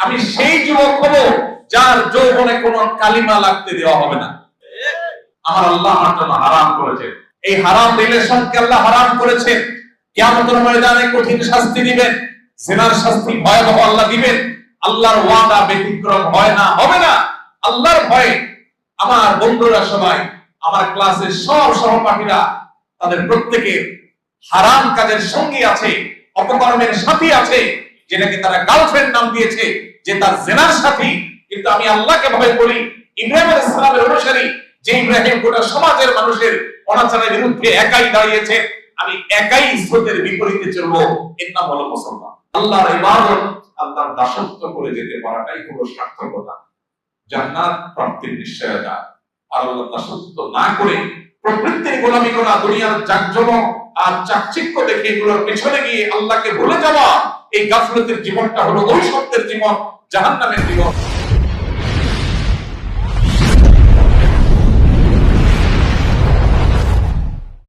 আমি সেই যুবক হব যার যৌবনে কোনো কালিমা লাগতে দেওয়া হবে না। আমার আল্লাহ আমার জন্য হারাম করেছেন। এই হারাম রিলেশনকে আল্লাহ হারাম করেছেন। কিয়ামতের ময়দানে কঠিন শাস্তি দিবেন। সেনার শাস্তি ভয়াবহ আল্লাহ দিবেন। আল্লাহর ওয়াদা ব্যতিক্রম হয় না, হবে না। আল্লাহর ভয়ে আমার বন্ধুরা সবাই, আমার ক্লাসের সব সহপাঠীরা, তাদের প্রত্যেকের হারাম কাজের সঙ্গী আছে, অপকর্মের সাথী আছে। যেটাকে তারা গার্লফ্রেন্ড নাম দিয়েছে, যে তার জেনার সাথী। কিন্তু আমি আল্লাহকে ভয় করি, ইব্রাহিম আলাইহিস সালামের অনুসারী, যে ইব্রাহিম গোটা সমাজের মানুষের অনাচারের বিরুদ্ধে একাই দাঁড়িয়েছে, আমি একাই স্রোতের বিপরীতে চলবো। এর নাম হলো মুসলমান। আল্লাহর ইবাদত আল্লাহর দাসত্ব করে যেতে পারাটাই হলো সার্থকতা। জান্নাত প্রাপ্তির নিশ্চয়তা। আর আল্লাহর দাসত্ব না করে প্রবৃত্তির গোলামি করা, দুনিয়ার জাকজমক আর চাকচিক্য দেখে এগুলোর পেছনে গিয়ে আল্লাহকে ভুলে যাওয়া এই গাফলতের জীবনটা হলো ওই সত্যের জীবন জাহান্নামের জীবন।